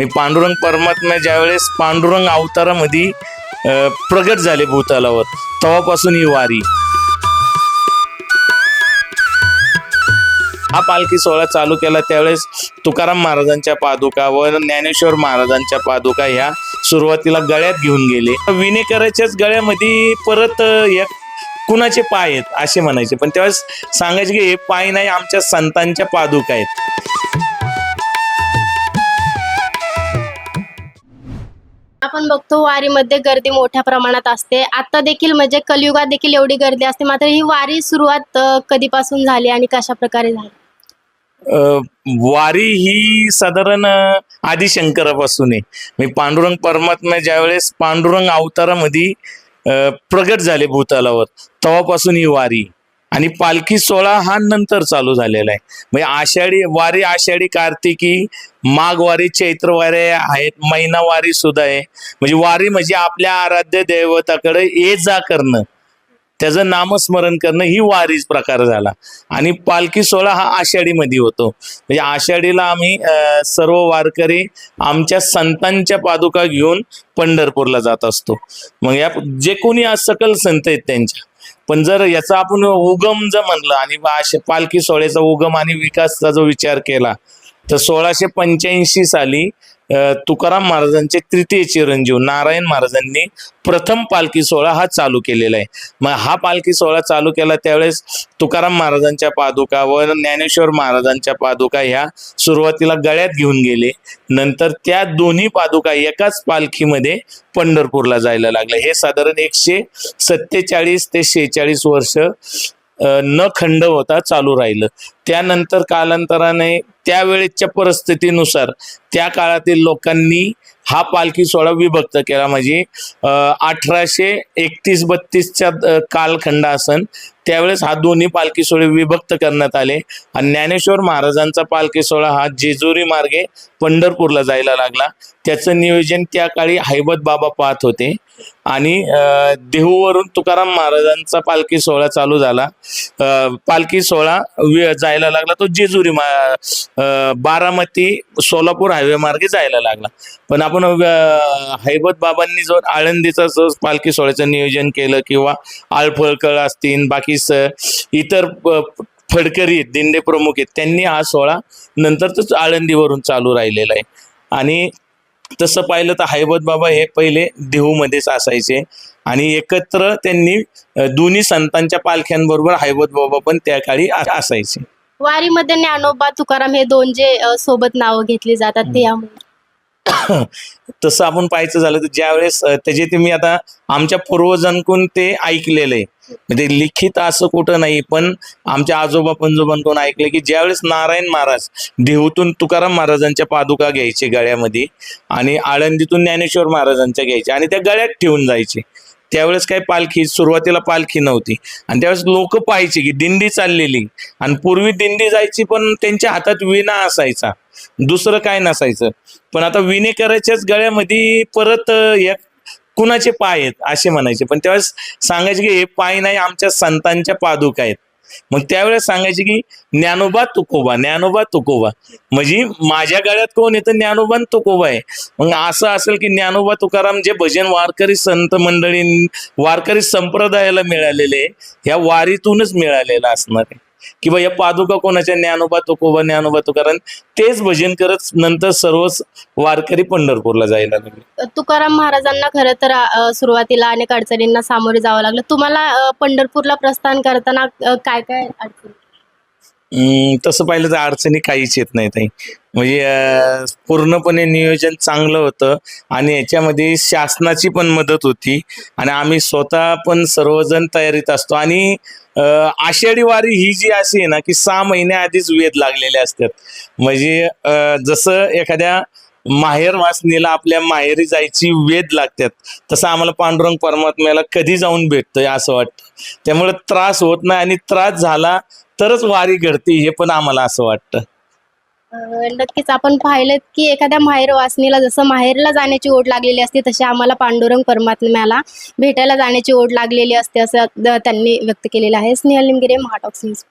मी पांडुरंग परमात्मा ज्यावेळेस पांडुरंग अवतारामध्ये प्रगट झाले भूतालावर तेव्हापासून ही वारी. हा पालखी सोहळा चालू केला त्यावेळेस तुकाराम महाराजांच्या पादुका व ज्ञानेश्वर महाराजांच्या पादुका ह्या सुरुवातीला गळ्यात घेऊन गेले. विनेकराच्याच गळ्यामध्ये परत या कुणाचे पाय आहेत असे म्हणायचे. पण त्यावेळेस सांगायचे की हे पाय नाही आमच्या संतांच्या पादुका आहेत. बघतो वारीमध्ये गर्दी मोठ्या प्रमाणात असते. आता देखील म्हणजे कलियुगात देखील एवढी गर्दी असते. मात्र ही वारी सुरुवात कधीपासून झाली आणि कशा प्रकारे झाली वारी ही साधारण आदिशंकरापासून आहे मी पांडुरंग परमात्मा ज्यावेळेस पांडुरंग अवतारामध्ये प्रगट झाले भूतलावर तेव्हापासून ही वारी. आणि पालखी सोहळा हा नंतर चालू झालेला आहे. म्हणजे आषाढी वारी आषाढी कार्तिकी माघवारी चैत्रवारी चैत्र वारी आहेत महिनावारी सुद्धा आहे. म्हणजे वारी म्हणजे आपल्या आराध्य दैवताकडे ये जा करणं. त्याचं नामस्मरण करणं ही वारीच प्रकार झाला. आणि पालखी सोहळा हा आषाढीमध्ये होतो. म्हणजे आषाढीला आम्ही सर्व वारकरी आमच्या संतांच्या पादुका घेऊन पंढरपूरला जात असतो. मग या जे कोणी आज सकल संत आहेत त्यांच्या पण जर याचा आपण उगम जर म्हणलं आणि पालखी सोहळ्याचा उगम आणि विकासचा जो विचार केला तर सोळाशे पंच्याऐंशी साली तुकाराम महाराजांचे तृतीय चिरंजीव नारायण महाराजांनी प्रथम पालखी सोहळा हा चालू केलेला आहे. मग हा पालखी सोहळा चालू केला त्यावेळेस तुकाराम महाराजांच्या पादुका व ज्ञानेश्वर महाराजांच्या पादुका ह्या सुरुवातीला गळ्यात घेऊन गेले. नंतर त्या दोन्ही पादुका एकाच पालखीमध्ये पंढरपूरला जायला लागल्या. हे साधारण एकशे सत्तेचाळीस ते शेहेचाळीस वर्ष न खंड होता चालू राहिलं. त्यानंतर कालांतराने त्यावेळेच्या परिस्थितीनुसार त्या काळातील लोकांनी हा पालखी सोहळा विभक्त केला. म्हणजे अठराशे एकतीस बत्तीसच्या कालखंड असन त्यावेळेस हा दोन्ही पालखी सोहळे विभक्त करण्यात आले. आणि ज्ञानेश्वर महाराजांचा पालखी सोहळा हा जेजुरी मार्गे पंढरपूरला जायला लागला. त्याचं नियोजन त्या काळी हैबत बाबा पाहत होते. आणि देहूवरून तुकाराम महाराजांचा पालखी सोहळा चालू झाला. पालखी सोहळा जायला लागला. तो जेजुरी मा बारामती सोलापूर हायवे मार्गे जायला लागला. पण आपण हैबत बाबांनी जो आळंदीचा पालखी सोहळ्याचं नियोजन केलं किंवा आळफळकळ असतील बाकी स इतर फडकरी दिंडे प्रमुख आहेत त्यांनी हा सोहळा नंतरच आळंदीवरून चालू राहिलेला आहे. आणि तसं पाहिलं तर हैबत बाबा हे पहिले देहूमध्येच असायचे आणि एकत्र त्यांनी दोन्ही संतांच्या पालख्यांबरोबर हैबत बाबा पण त्या काळी असायचे. वारीमध्ये ज्ञानोबा तुकाराम हे दोन जे सोबत नावं घेतली जातात ते यामुळे तसं आपण पाहायचं झालं तर ज्यावेळेस त्याचे ते मी आता आमच्या पूर्वजांकडून ते ऐकलेलं आहे म्हणजे लिखित असं कुठं नाही पण आमच्या आजोबा पंजोबांकडून ऐकले की ज्यावेळेस नारायण महाराज देहूतून तुकाराम महाराजांच्या पादुका घ्यायचे गळ्यामध्ये आणि आळंदीतून ज्ञानेश्वर महाराजांच्या घ्यायचे आणि त्या गळ्यात ठेवून जायचे. त्यावेळेस काय पालखी सुरुवातीला पालखी नव्हती. आणि त्यावेळेस लोक पाहायचे की दिंडी चाललेली. आणि पूर्वी दिंडी जायची पण त्यांच्या हातात विणा असायचा. दुसरं काय नसायचं. पण आता विनेकराच्याच गळ्यामध्ये परत या कुणाचे पाय आहेत असे म्हणायचे. पण त्यावेळेस सांगायचे की हे पाय नाही आमच्या संतांच्या पादुका आहेत. मग त्यावेळेस सांगायचे की ज्ञानोबा तुकोबा ज्ञानोबा तुकोबा. म्हणजे माझ्या गळ्यात कोण येतं? ज्ञानोबा तुकोबा आहे. मग असं असेल की ज्ञानोबा तुकाराम जे भजन वारकरी संत मंडळी वारकरी संप्रदायाला मिळालेले ह्या वारीतूनच मिळालेलं असणार आहे. किंवा या पादुका कोणाच्या ज्ञानोबा तुकोबा ज्ञानोबा तुकाराम तेच भजन करत नंतर सर्वच वारकरी पंढरपूरला जायला लागले. तुकाराम महाराजांना खरं तर अ, सुरुवातीला अनेक अडचणींना सामोरे जावं लागलं. तुम्हाला अ, पंढरपूरला प्रस्थान करताना अ, काय काय अडचणी? तसं पाहिलं तर अडचणी काहीच येत नाही ताई म्हणजे पूर्णपणे नियोजन चांगलं होतं आणि याच्यामध्ये शासनाची पण मदत होती आणि आम्ही स्वतः पण सर्वजण तयारीत असतो आणि आषाढी वारी ही जी अशी आहे ना की सहा महिन्या आधीच वेध लागलेले असतात. म्हणजे जसं एखाद्या माहेर वासनीला आपल्या माहेरी जायची वेध लागतात. तसं आम्हाला पांडुरंग परमात्म्याला कधी जाऊन भेटतोय असं वाटतं. त्यामुळे त्रास होत नाही आणि त्रास झाला तरच वारी घडते हे पण आम्हाला असं वाटतं. नक्कीच. आपण पाहिलं की एखाद्या माहेर वासनीला जसं माहेरला जाण्याची ओढ लागलेली असते तशी आम्हाला पांडुरंग परमात्म्याला भेटायला जाण्याची ओढ लागलेली असते असं त्यांनी व्यक्त केलेलं आहे. स्नेहल निमगिरे महाटॉक्स न्यूज